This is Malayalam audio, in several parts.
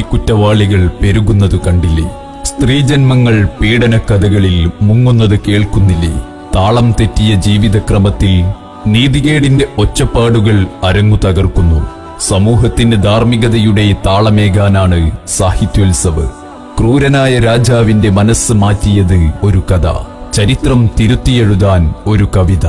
കുറ്റവാളികൾ പെരുകുന്നത് കണ്ടില്ലേ? സ്ത്രീജന്മങ്ങൾ പീഡനക്കഥകളിൽ മുങ്ങുന്നത് കേൾക്കുന്നില്ലേ? താളം തെറ്റിയ ജീവിതക്രമത്തിൽ നീതികേടിന്റെ ഒച്ചപ്പാടുകൾ അരങ്ങു തകർക്കുന്നു. സമൂഹത്തിന്റെ ധാർമ്മികതയുടെ താളമേകാനാണ് സാഹിത്യോത്സവ്. ക്രൂരനായ രാജാവിന്റെ മനസ്സ് മാറ്റിയത് ഒരു കഥ. ചരിത്രം തിരുത്തിയെഴുതാൻ ഒരു കവിത.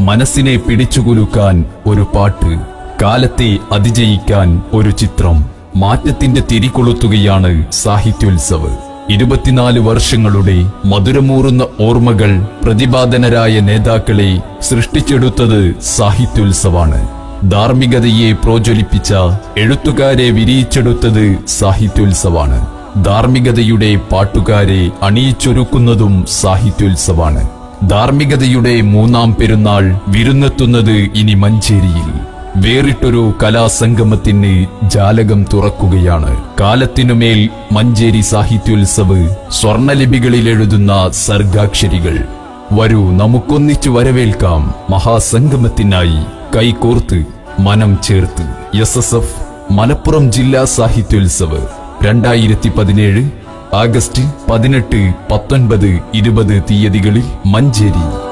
മനസ്സിനെ പിടിച്ചുകുലുക്കാൻ ഒരു പാട്ട്. കാലത്തെ അതിജയിക്കാൻ ഒരു ചിത്രം. മാറ്റത്തിന്റെ തിരികൊളുത്തുകയാണ് സാഹിത്യോത്സവ്. ഇരുപത്തിനാല് വർഷങ്ങളുടെ മധുരമൂറുന്ന ഓർമ്മകൾ പ്രതിപാദനരായ നേതാക്കളെ സൃഷ്ടിച്ചെടുത്തത് സാഹിത്യോത്സവാണ്. ധാർമ്മികതയെ പ്രോജ്വലിപ്പിച്ച എഴുത്തുകാരെ വിരിയിച്ചെടുത്തത് സാഹിത്യോത്സവാണ്. ധാർമ്മികതയുടെ പാട്ടുകാരെ അണിയിച്ചൊരുക്കുന്നതും സാഹിത്യോത്സവാണ്. ധാർമ്മികതയുടെ മൂന്നാം പെരുന്നാൾ വിരുന്നെത്തുന്നത് ഇനി മഞ്ചേരിയിൽ. വേറിട്ടൊരു കലാസംഗമത്തിന് ജാലകം തുറക്കുകയാണ്. കാലത്തിനുമേൽ മഞ്ചേരി സാഹിത്യോത്സവ് സ്വർണലിപികളിൽ എഴുതുന്ന സർഗാക്ഷരികൾ. വരൂ നമുക്കൊന്നിച്ചു വരവേൽക്കാം മഹാസംഗമത്തിനായി കൈകോർത്ത് മനം ചേർത്ത്. എസ് എസ് എഫ് മലപ്പുറം ജില്ലാ സാഹിത്യോത്സവ് രണ്ടായിരത്തി പതിനേഴ് ആഗസ്റ്റ് പതിനെട്ട് പത്തൊൻപത് ഇരുപത് തീയതികളിൽ മഞ്ചേരി.